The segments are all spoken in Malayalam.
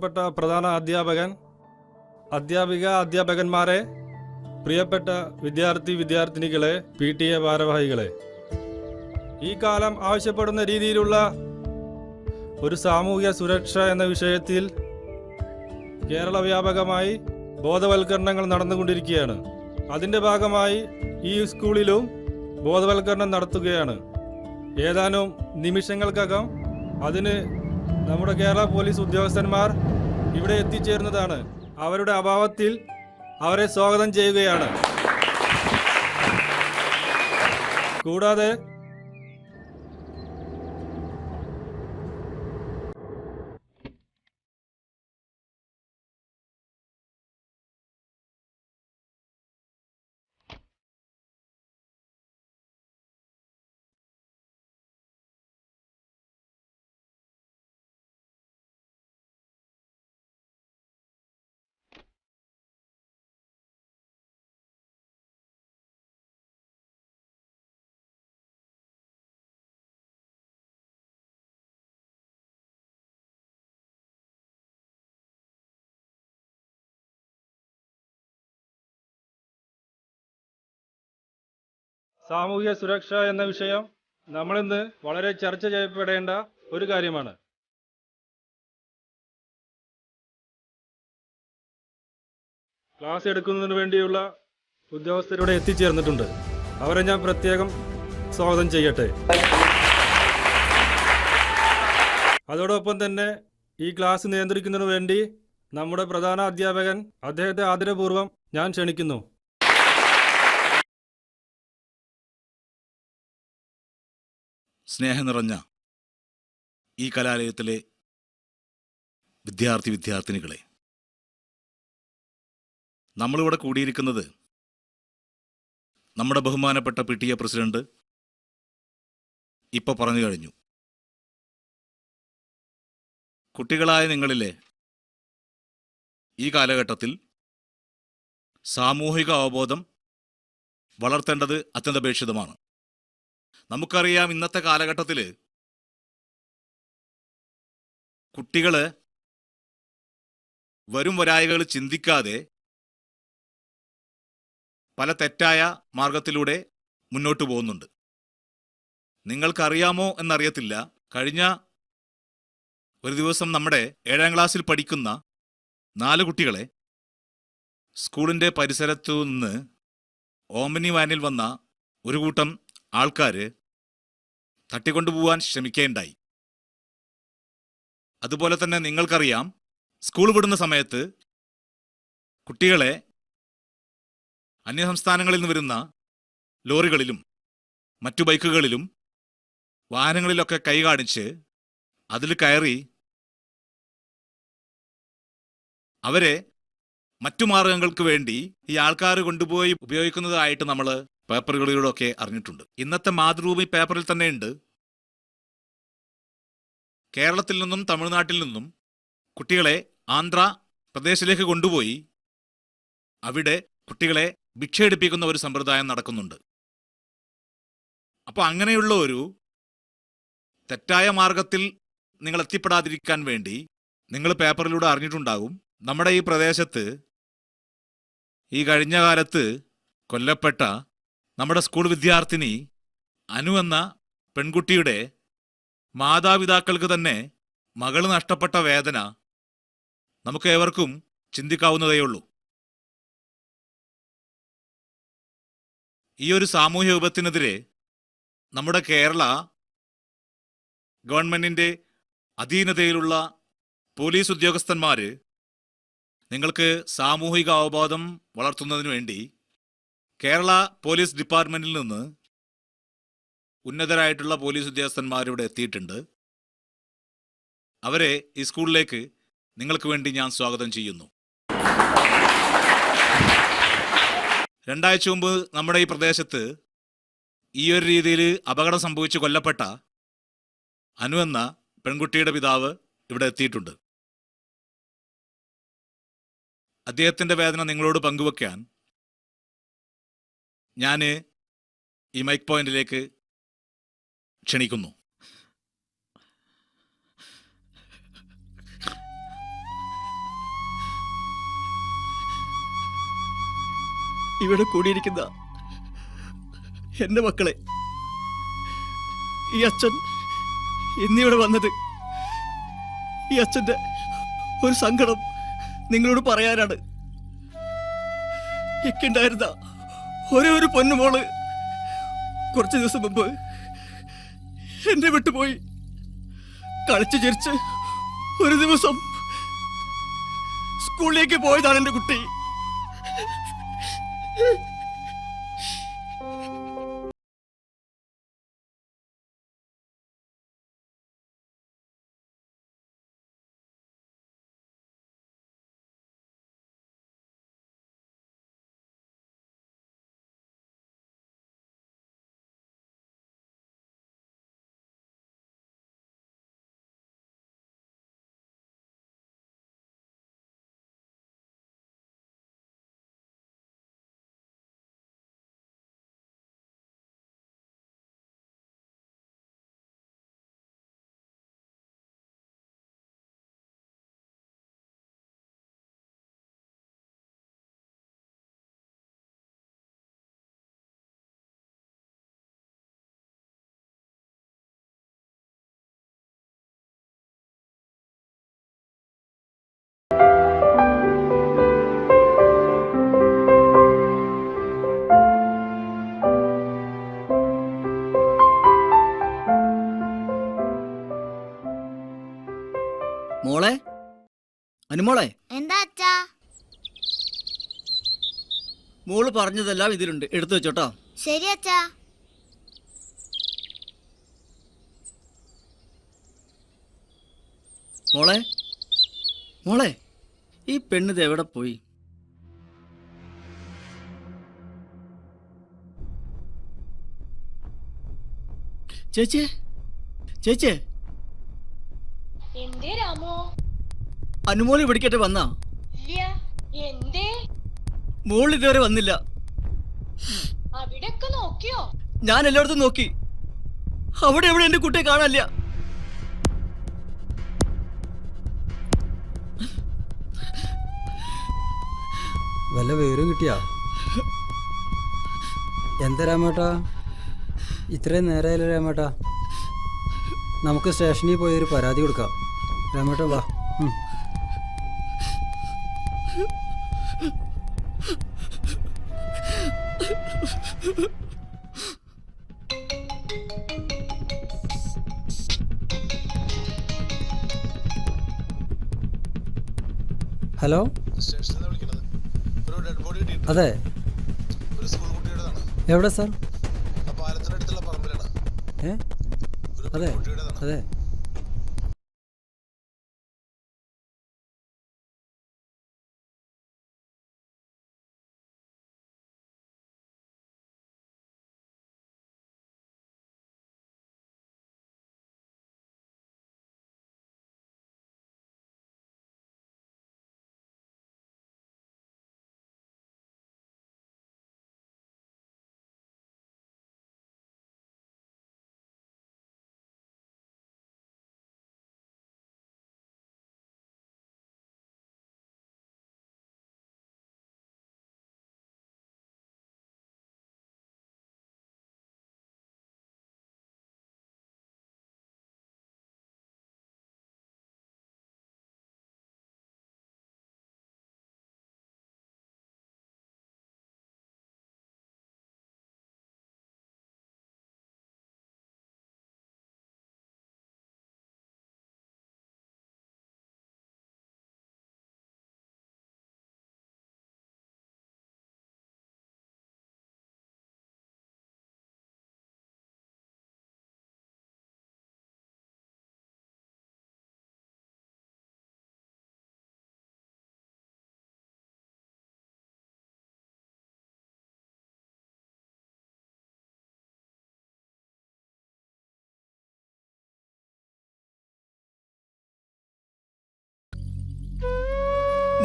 ബഹുമാനപ്പെട്ട പ്രധാന അധ്യാപകൻ അധ്യാപിക അധ്യാപകന്മാരെ പ്രിയപ്പെട്ട വിദ്യാർത്ഥി വിദ്യാർത്ഥിനികളെ പി ടി എ ഭാരവാഹികളെ. ഈ കാലം ആവശ്യപ്പെടുന്ന രീതിയിലുള്ള ഒരു സാമൂഹിക സുരക്ഷ എന്ന വിഷയത്തിൽ കേരള വ്യാപകമായി ബോധവൽക്കരണങ്ങൾ നടന്നുകൊണ്ടിരിക്കുകയാണ്. അതിന്റെ ഭാഗമായി ഈ സ്കൂളിലും ബോധവൽക്കരണം നടത്തുകയാണ്. ഏതാനും നിമിഷങ്ങൾക്കകം അതിന് നമ്മുടെ കേരള പോലീസ് ഉദ്യോഗസ്ഥന്മാർ ഇവിടെ എത്തിച്ചേരുന്നതാണ്. അവരുടെ അഭാവത്തിൽ അവരെ സ്വാഗതം ചെയ്യുകയാണ്. കൂടാതെ സാമൂഹിക സുരക്ഷ എന്ന വിഷയം നമ്മളിന്ന് വളരെ ചർച്ച ചെയ്യപ്പെടേണ്ട ഒരു കാര്യമാണ്. ക്ലാസ് എടുക്കുന്നതിന് വേണ്ടിയുള്ള ഉദ്യോഗസ്ഥരിവിടെ എത്തിച്ചേർന്നിട്ടുണ്ട്. അവരെ ഞാൻ പ്രത്യേകം സ്വാഗതം ചെയ്യട്ടെ. അതോടൊപ്പം തന്നെ ഈ ക്ലാസ് നിയന്ത്രിക്കുന്നതിന് വേണ്ടി നമ്മുടെ പ്രധാന അധ്യാപകൻ അദ്ദേഹത്തെ ആദരപൂർവം ഞാൻ ക്ഷണിക്കുന്നു. സ്നേഹം നിറഞ്ഞ ഈ കലാലയത്തിലെ വിദ്യാർത്ഥി വിദ്യാർത്ഥിനികളെ. നമ്മളിവിടെ കൂടിയിരിക്കുന്നത് നമ്മുടെ ബഹുമാനപ്പെട്ട പി ടി എ പ്രസിഡന്റ് ഇപ്പോൾ പറഞ്ഞു കഴിഞ്ഞു. കുട്ടികളായ നിങ്ങളിലെ ഈ കാലഘട്ടത്തിൽ സാമൂഹിക അവബോധം വളർത്തേണ്ടത് അത്യന്തപേക്ഷിതമാണ്. നമുക്കറിയാം ഇന്നത്തെ കാലഘട്ടത്തിൽ കുട്ടികൾ വരും വരായകൾ ചിന്തിക്കാതെ പല തെറ്റായ മാർഗത്തിലൂടെ മുന്നോട്ട് പോകുന്നുണ്ട്. നിങ്ങൾക്കറിയാമോ എന്നറിയത്തില്ല. കഴിഞ്ഞ ഒരു ദിവസം നമ്മുടെ ഏഴാം ക്ലാസ്സിൽ പഠിക്കുന്ന നാല് കുട്ടികളെ സ്കൂളിന്റെ പരിസരത്തു നിന്ന് ഓമനി വാനിൽ വന്ന ഒരു കൂട്ടം ആൾക്കാർ തട്ടിക്കൊണ്ടുപോകാൻ ശ്രമിക്കുകയുണ്ടായി അതുപോലെ തന്നെ നിങ്ങൾക്കറിയാം സ്കൂൾ വിടുന്ന സമയത്ത് കുട്ടികളെ അന്യസംസ്ഥാനങ്ങളിൽ നിന്ന് വരുന്ന ലോറികളിലും മറ്റു ബൈക്കുകളിലും വാഹനങ്ങളിലൊക്കെ കൈ കാണിച്ച് അതിൽ കയറി അവരെ മറ്റു മാർഗങ്ങൾക്ക് വേണ്ടി ഈ ആൾക്കാർ കൊണ്ടുപോയി ഉപയോഗിക്കുന്നതായിട്ട് നമ്മൾ പേപ്പറുകളിലൂടെയൊക്കെ അറിഞ്ഞിട്ടുണ്ട്. ഇന്നത്തെ മാതൃഭൂമി പേപ്പറിൽ തന്നെയുണ്ട്. കേരളത്തിൽ നിന്നും തമിഴ്നാട്ടിൽ നിന്നും കുട്ടികളെ ആന്ധ്ര പ്രദേശിലേക്ക് കൊണ്ടുപോയി അവിടെ കുട്ടികളെ ഭിക്ഷയെടുപ്പിക്കുന്ന ഒരു സമ്പ്രദായം നടക്കുന്നുണ്ട്. അപ്പോൾ അങ്ങനെയുള്ള ഒരു തെറ്റായ മാർഗത്തിൽ നിങ്ങൾ എത്തിപ്പെടാതിരിക്കാൻ വേണ്ടി നിങ്ങൾ പേപ്പറിലൂടെ അറിഞ്ഞിട്ടുണ്ടാകും. നമ്മുടെ ഈ പ്രദേശത്ത് ഈ കഴിഞ്ഞ കാലത്ത് കൊല്ലപ്പെട്ട നമ്മുടെ സ്കൂൾ വിദ്യാർത്ഥിനി അനു എന്ന പെൺകുട്ടിയുടെ മാതാപിതാക്കൾക്ക് തന്നെ മകൾ നഷ്ടപ്പെട്ട വേദന നമുക്ക് ഏവർക്കും ചിന്തിക്കാവുന്നതേയുള്ളൂ. ഈ ഒരു സാമൂഹ്യ വിപത്തിനെതിരെ നമ്മുടെ കേരള ഗവൺമെന്റിന്റെ അധീനതയിലുള്ള പോലീസ് ഉദ്യോഗസ്ഥന്മാർ നിങ്ങൾക്ക് സാമൂഹിക അവബോധം വളർത്തുന്നതിന് വേണ്ടി കേരള പോലീസ് ഡിപ്പാർട്ട്മെന്റിൽ നിന്ന് ഉന്നതരായിട്ടുള്ള പോലീസ് ഉദ്യോഗസ്ഥന്മാർ ഇവിടെ എത്തിയിട്ടുണ്ട്. അവരെ ഈ സ്കൂളിലേക്ക് നിങ്ങൾക്ക് വേണ്ടി ഞാൻ സ്വാഗതം ചെയ്യുന്നു. രണ്ടാഴ്ച മുമ്പ് നമ്മുടെ ഈ പ്രദേശത്ത് ഈ ഒരു രീതിയിൽ അപകടം സംഭവിച്ച് കൊല്ലപ്പെട്ട അനു എന്ന പെൺകുട്ടിയുടെ പിതാവ് ഇവിടെ എത്തിയിട്ടുണ്ട്. അദ്ദേഹത്തിന്റെ വേദന നിങ്ങളോട് പങ്കുവെക്കാൻ ഞാൻ ഈ മൈക്ക് പോയിന്റിലേക്ക് ക്ഷണിക്കുന്നു. ഇവിടെ കൂടിയിരിക്കുന്ന എന്റെ മക്കളെ ഈ അച്ഛൻ ഇന്നിവിടെ വന്നത് ഈ അച്ഛന്റെ ഒരു സങ്കടം നിങ്ങളോട് പറയാനാണ്. എനിക്കുണ്ടായിരുന്ന ഒരേ ഒരു പൊന്നുമോൾ കുറച്ച് ദിവസം മുമ്പ് എന്നെ വിട്ടുപോയി. കളിച്ചു ചിരിച്ച് ഒരു ദിവസം സ്കൂളിലേക്ക് പോയതാണ് എന്റെ കുട്ടി. അനുമോളെ എന്താ അച്ഛാ? മോൾ പറഞ്ഞതെല്ലാം ഇതിലുണ്ട്. എടുത്തു വെച്ചോട്ടോ. ശരി അച്ഛാ. മോളെ മോളെ ഈ പെണ്ണിത് എവിടെ പോയി? ചേച്ചി ചേച്ചി. എന്തേ രാമോ? അനുമോൾ പിടിക്കട്ടെ വന്നാ. ഇല്ല എന്തേ? മോൾ ഇതുവരെ വന്നില്ല. നോക്കിയോ? ഞാൻ എല്ലായിടത്തും നോക്കി. അവിടെ എവിടെ എന്റെ കുട്ടിയെ കാണാനില്ല. വല്ല വിവരം കിട്ടിയാ? എന്താ രാമേട്ടാ? ഇത്രയും നേരമായല്ലോ രാമേട്ടാ. നമുക്ക് സ്റ്റേഷനിൽ പോയി ഒരു പരാതി കൊടുക്കാം. രാമേട്ടാ വാ. ഹലോ? അതെ. എവിടെ സാർ? ഏ? അതെ. അതെ.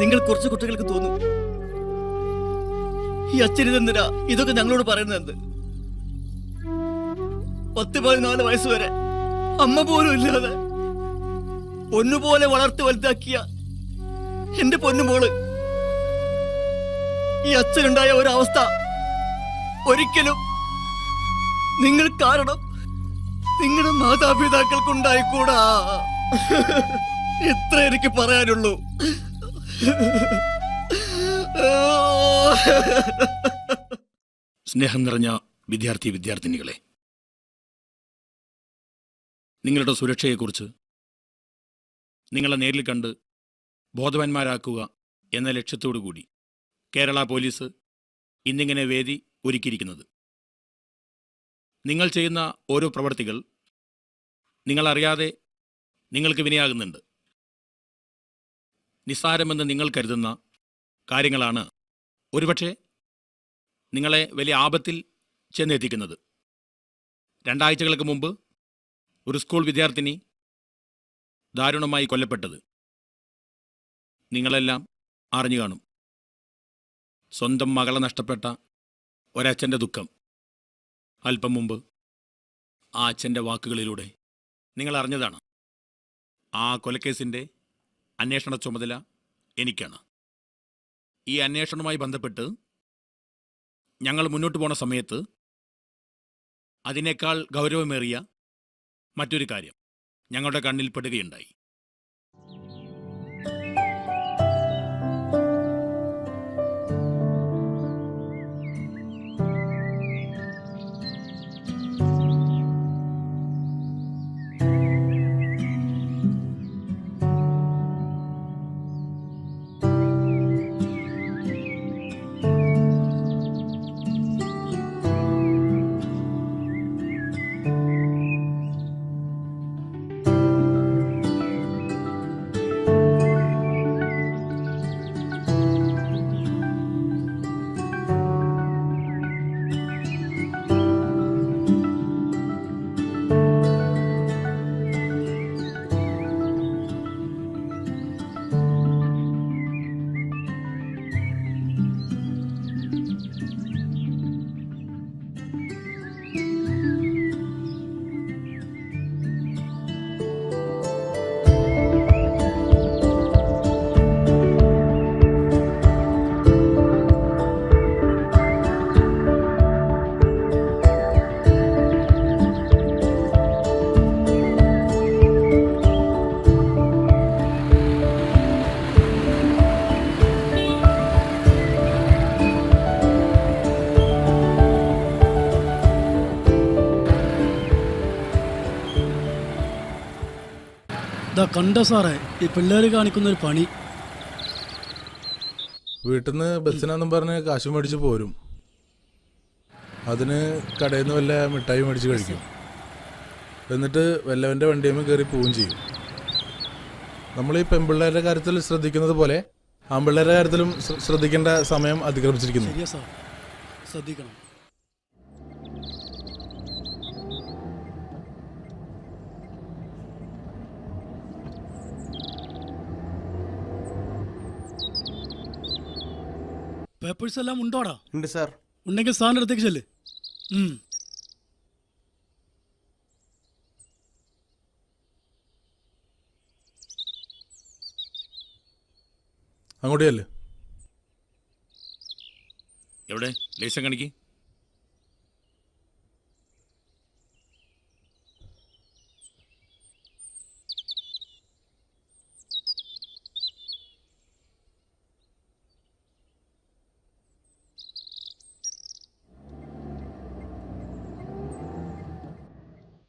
നിങ്ങൾ കുറച്ച് കുട്ടികൾക്ക് തോന്നും. ഈ അച്ഛൻ ഇതെന്തിനാ ഇതൊക്കെ ഞങ്ങളോട് പറയുന്നത് പത്ത് പതിനാല് വയസ്സ് വരെ അമ്മ പോലും ഇല്ലാതെ പൊന്നുപോലെ വളർത്തി വലുതാക്കിയ എന്റെ പൊന്നുമോൾ ഈ അച്ഛനുണ്ടായ ഒരവസ്ഥ ഒരിക്കലും നിങ്ങൾ കാരണം നിങ്ങളുടെ മാതാപിതാക്കൾക്കുണ്ടായിക്കൂടാ. ഇത്ര എനിക്ക് പറയാനുള്ളൂ. സ്നേഹം നിറഞ്ഞ വിദ്യാർത്ഥി വിദ്യാർത്ഥിനികളെ നിങ്ങളുടെ സുരക്ഷയെക്കുറിച്ച് നിങ്ങളെ നേരിൽ കണ്ട് ബോധവാന്മാരാക്കുക എന്ന ലക്ഷ്യത്തോടു കൂടി കേരള പോലീസ് ഇന്നിങ്ങനെ വേദി ഒരുക്കിയിരിക്കുന്നത്. നിങ്ങൾ ചെയ്യുന്ന ഓരോ പ്രവർത്തികൾ നിങ്ങളറിയാതെ നിങ്ങൾക്ക് വിനയാകുന്നുണ്ട്. നിസ്സാരമെന്ന് നിങ്ങൾ കരുതുന്ന കാര്യങ്ങളാണ് ഒരുപക്ഷെ നിങ്ങളെ വലിയ ആപത്തിൽ ചെന്നെത്തിക്കുന്നത്. രണ്ടാഴ്ചകൾക്ക് മുമ്പ് ഒരു സ്കൂൾ വിദ്യാർത്ഥിനി ദാരുണമായി കൊല്ലപ്പെട്ടത്. നിങ്ങളെല്ലാം അറിഞ്ഞു കാണും. സ്വന്തം മകളെ നഷ്ടപ്പെട്ട ഒരച്ഛന്റെ ദുഃഖം. അല്പം മുമ്പ് ആ അച്ഛന്റെ വാക്കുകളിലൂടെ നിങ്ങൾ അറിഞ്ഞതാണ്. ആ കൊലക്കേസിന്റെ അന്വേഷണ ചുമതല എനിക്കാണ്. ഈ അന്വേഷണവുമായി ബന്ധപ്പെട്ട് ഞങ്ങൾ മുന്നോട്ട് പോണ സമയത്ത് അതിനേക്കാൾ ഗൗരവമേറിയ മറ്റൊരു കാര്യം ഞങ്ങളുടെ കണ്ണിൽ കണ്ട സാറേ ഈ പിള്ളേര് കാണിക്കുന്ന ഒരു പണി. വീട്ടിൽ നിന്ന് ബസ്സിനാന്നും പറഞ്ഞ് കാശ് മേടിച്ച് പോരും. അതിന് കടയിൽ നിന്ന് വല്ല മിഠായി മേടിച്ച് കഴിക്കും. എന്നിട്ട് വല്ലവന്റെ വണ്ടിയമ്മ കയറി പോവുകയും ചെയ്യും. നമ്മൾ ഈ പെൺപിള്ളേരുടെ കാര്യത്തിൽ ശ്രദ്ധിക്കുന്നത് പോലെ ആൺപിള്ളേരുടെ കാര്യത്തിലും ശ്രദ്ധിക്കേണ്ട സമയം അതിക്രമിച്ചിരിക്കുന്നു. ശ്രദ്ധിക്കണം. പേപ്പേഴ്സ് എല്ലാം ഉണ്ടോടാ? ഉണ്ട് സാർ. ഉണ്ടെങ്കിൽ സാറിന്റെ അടുത്തേക്ക് ചെല്ല്. ഉം. അങ്ങോട്ടേ എവിടെ? ലേശം കാണിക്ക്.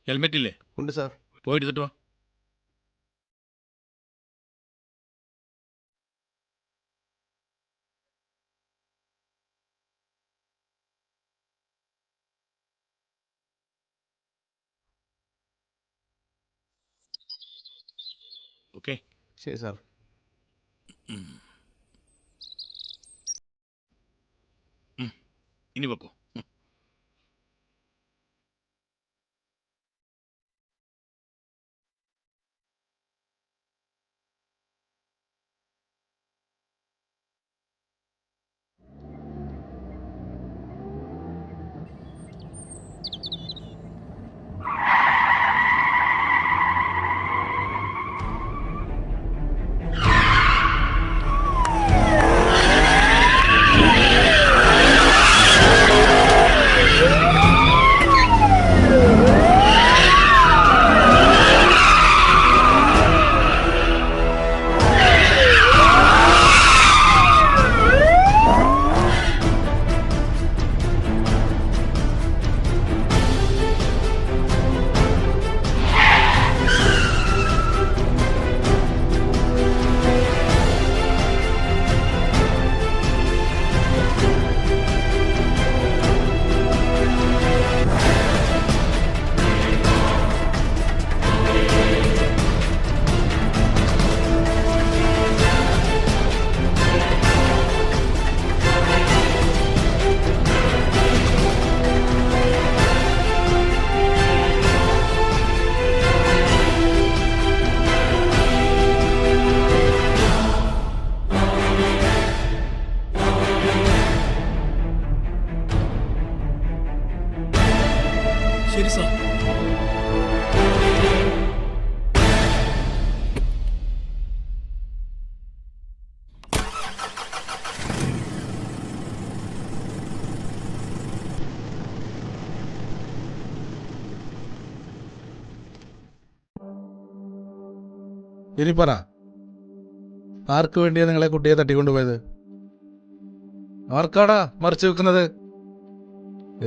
ഹെൽമെറ്റ് ഇല്ലേ ഉണ്ട് സാർ പോയിട്ട് എടുത്തിട്ട് വാ ഓക്കെ ശരി സാർ ഇനി വെപ്പോ ഇനി പറ. ആർക്ക് വേണ്ടിയാ നിങ്ങളെ കുട്ടിയെ തട്ടിക്കൊണ്ടുപോയത്? ആർക്കാടാ മറിച്ചു വെക്കുന്നത്?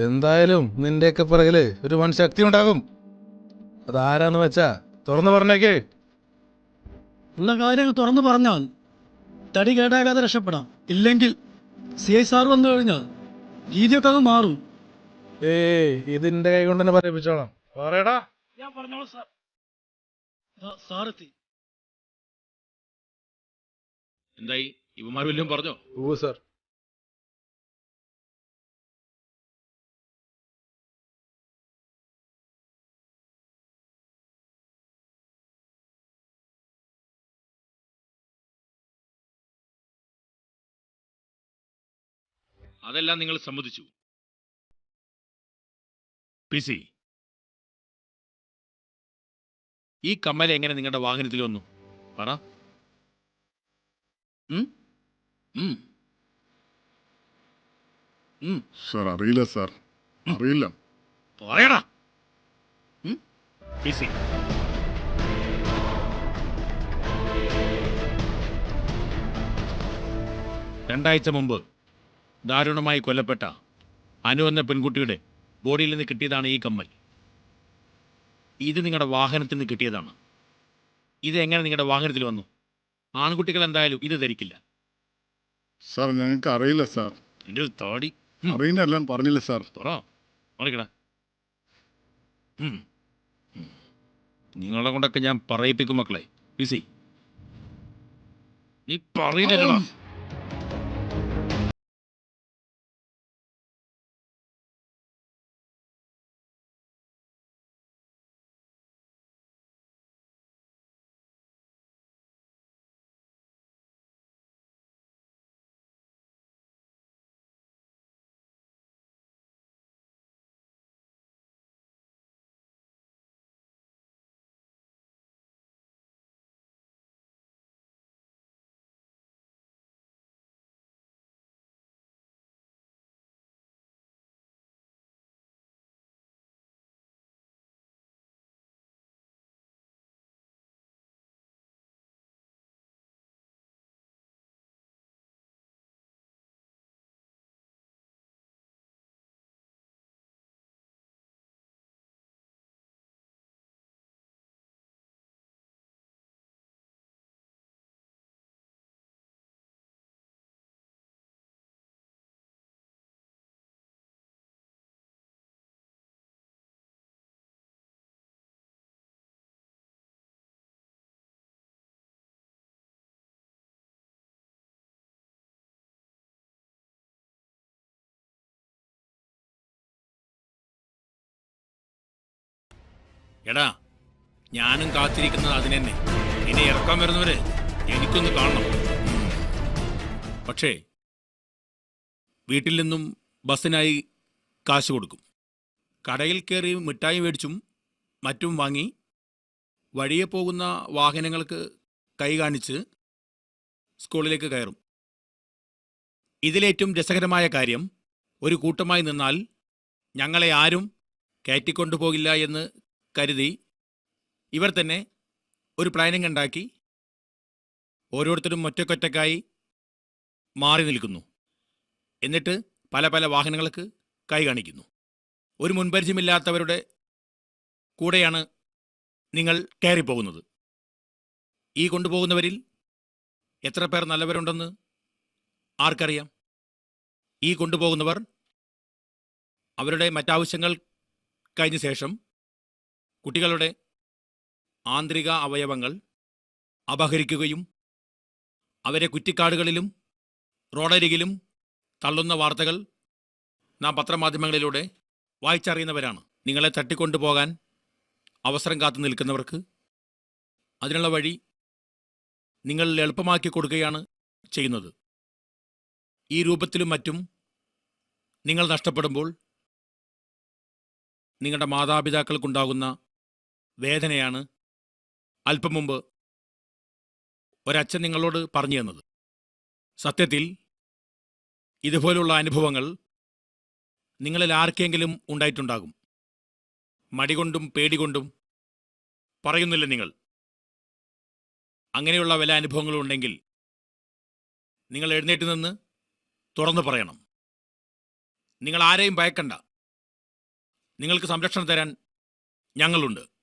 എന്തായാലും നിന്റെയൊക്കെ പിറകിൽ ഒരു വൻ ശക്തി ഉണ്ടാകും. അതാരാന്ന് വെച്ചാ തുറന്നു പറഞ്ഞേക്കേ. ഉള്ള കാര്യങ്ങൾ തുറന്നു പറഞ്ഞാൽ തടി കേടാകാതെ രക്ഷപ്പെടാം. ഇല്ലെങ്കിൽ സി ഐ സാർ വന്നു കഴിഞ്ഞാൽ രീതിയൊക്കെ അത് മാറും. ഏയ് ഇതിന്റെ കൈ കൊണ്ട് തന്നെ പറയിപ്പിച്ചോളാം. പറയടാ. ഞാൻ പറഞ്ഞോളൂ സാർ. സാറെത്തി എന്തായി? ഇവന്മാർ വല്ലതും പറഞ്ഞോ? ഓ സർ. അതെല്ലാം നിങ്ങൾ സമ്മതിച്ചു. പി സി ഈ കമ്മൽ എങ്ങനെ നിങ്ങളുടെ വാഹനത്തിൽ വന്നു? പറ. ഉം? ഉം. ഉം. സാർ അറിയില്ല സാർ അറിയില്ല പറയടാ ഉം? പി രണ്ടാഴ്ച മുമ്പ് ദാരുണമായി കൊല്ലപ്പെട്ട അനു എന്ന പെൺകുട്ടിയുടെ ബോഡിയിൽ നിന്ന് കിട്ടിയതാണ് ഈ കമ്മൽ ഇത് നിങ്ങളുടെ വാഹനത്തിൽ നിന്ന് കിട്ടിയതാണ് ഇത് എങ്ങനെ നിങ്ങളുടെ വാഹനത്തിൽ വന്നു ആൺകുട്ടികൾ എന്തായാലും ഇത് ധരിക്കില്ല. സാർ ഞങ്ങൾക്ക് അറിയില്ല സാർ. എന്റെ ഒരു താടി. ഉം. പറഞ്ഞില്ല സാർ. തുറോ. മറിക്കടാ. നിങ്ങളെ കൊണ്ടൊക്കെ ഞാൻ പറയിപ്പിക്കും മക്കളെ. ബിസി നീ പറയുന്നില്ലടാ എടാ ഞാനും കാത്തിരിക്കുന്നത് അതിനെന്നെ ഇനി ഇറക്കാൻ വരുന്നവരെ എനിക്കൊന്ന് കാണണം. പക്ഷേ വീട്ടിൽ നിന്നും ബസ്സിനായി കാശ് കൊടുക്കും. കടയിൽ കയറി മിഠായി മേടിച്ചും മറ്റും വാങ്ങി വഴിയെ പോകുന്ന വാഹനങ്ങൾക്ക് കൈ കാണിച്ച് സ്കൂളിലേക്ക് കയറും. ഇതിലേറ്റവും രസകരമായ കാര്യം ഒരു കൂട്ടമായി നിന്നാൽ ഞങ്ങളെ ആരും കയറ്റിക്കൊണ്ടുപോകില്ല എന്ന് കരുതി ഇവർ തന്നെ ഒരു പ്ലാനിംഗ് ഉണ്ടാക്കി ഓരോരുത്തരും ഒറ്റക്കൊറ്റക്കായി മാറി നിൽക്കുന്നു. എന്നിട്ട് പല പല വാഹനങ്ങൾക്ക് കൈ കാണിക്കുന്നു. ഒരു മുൻപരിചയമില്ലാത്തവരുടെ കൂടെയാണ് നിങ്ങൾ കയറിപ്പോകുന്നത്. ഈ കൊണ്ടുപോകുന്നവരിൽ എത്ര പേർ നല്ലവരുണ്ടെന്ന് ആർക്കറിയാം? ഈ കൊണ്ടുപോകുന്നവർ അവരുടെ മറ്റാവശ്യങ്ങൾ കഴിഞ്ഞ ശേഷം കുട്ടികളുടെ ആന്തരിക അവയവങ്ങൾ അപഹരിക്കുകയും അവരെ കുറ്റിക്കാടുകളിലും റോഡരികിലും തള്ളുന്ന വാർത്തകൾ നാം പത്രമാധ്യമങ്ങളിലൂടെ വായിച്ചറിയുന്നവരാണ്. നിങ്ങളെ തട്ടിക്കൊണ്ടുപോകാൻ അവസരം കാത്തു നിൽക്കുന്നവർക്ക് അതിനുള്ള വഴി നിങ്ങൾ എളുപ്പമാക്കി കൊടുക്കുകയാണ് ചെയ്യുന്നത്. ഈ രൂപത്തിലും മറ്റും നിങ്ങൾ നഷ്ടപ്പെടുമ്പോൾ നിങ്ങളുടെ മാതാപിതാക്കൾക്കുണ്ടാകുന്ന വേദനയാണ് അല്പം മുമ്പ് ഒരച്ഛൻ നിങ്ങളോട് പറഞ്ഞു തന്നത്. സത്യത്തിൽ ഇതുപോലുള്ള അനുഭവങ്ങൾ നിങ്ങളിൽ ആർക്കെങ്കിലും ഉണ്ടായിട്ടുണ്ടാകും. മടികൊണ്ടും പേടികൊണ്ടും പറയുന്നില്ല നിങ്ങൾ. അങ്ങനെയുള്ള വില അനുഭവങ്ങളും ഉണ്ടെങ്കിൽ നിങ്ങൾ എഴുന്നേറ്റ് നിന്ന് തുറന്നു പറയണം. നിങ്ങൾ ആരെയും ഭയക്കണ്ട. നിങ്ങൾക്ക് സംരക്ഷണം തരാൻ ഞങ്ങളുണ്ട്.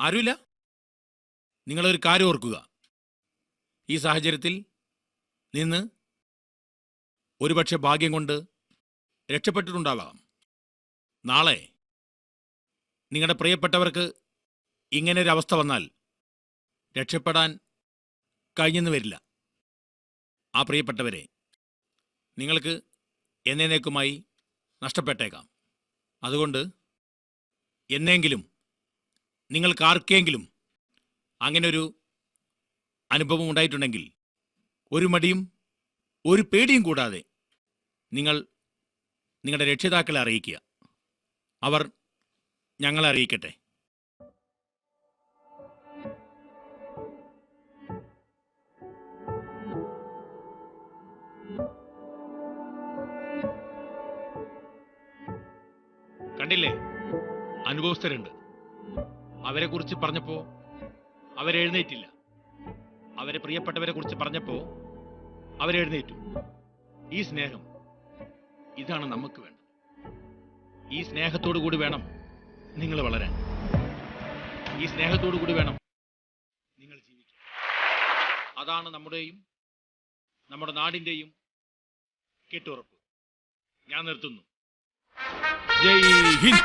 ആരുമില്ല? നിങ്ങളൊരു കാര്യം ഓർക്കുക. ഈ സാഹചര്യത്തിൽ നിന്ന് ഒരുപക്ഷെ ഭാഗ്യം കൊണ്ട് രക്ഷപ്പെട്ടിട്ടുണ്ടാവാം. നാളെ നിങ്ങളുടെ പ്രിയപ്പെട്ടവർക്ക് ഇങ്ങനെ ഒരു അവസ്ഥ വന്നാൽ രക്ഷപ്പെടാൻ കഴിഞ്ഞെന്ന് വരില്ല. ആ പ്രിയപ്പെട്ടവരെ നിങ്ങൾക്ക് എന്നേക്കുമായി നഷ്ടപ്പെട്ടേക്കാം. അതുകൊണ്ട് എന്നെങ്കിലും നിങ്ങൾക്ക് ആർക്കെങ്കിലും അങ്ങനൊരു അനുഭവം ഉണ്ടായിട്ടുണ്ടെങ്കിൽ ഒരു മടിയും ഒരു പേടിയും കൂടാതെ നിങ്ങൾ നിങ്ങളുടെ രക്ഷിതാക്കളെ അറിയിക്കുക. അവർ ഞങ്ങളെ അറിയിക്കട്ടെ. കണ്ടില്ലേ? അനുഭവസ്ഥരുണ്ട്. അവരെ കുറിച്ച് പറഞ്ഞപ്പോ അവരെഴുന്നേറ്റില്ല. അവരെ പ്രിയപ്പെട്ടവരെ കുറിച്ച് പറഞ്ഞപ്പോ അവരെഴുന്നേറ്റു. ഈ സ്നേഹം ഇതാണ് നമുക്ക് വേണ്ടത്. ഈ സ്നേഹത്തോടു കൂടി വേണം നിങ്ങൾ വളരാൻ. ഈ സ്നേഹത്തോടു കൂടി വേണം നിങ്ങൾ ജീവിക്കാൻ. അതാണ് നമ്മുടെയും നമ്മുടെ നാടിന്റെയും കെട്ടുറപ്പ്. ഞാൻ നിർത്തുന്നു. ജയ് ഹിന്ദ്.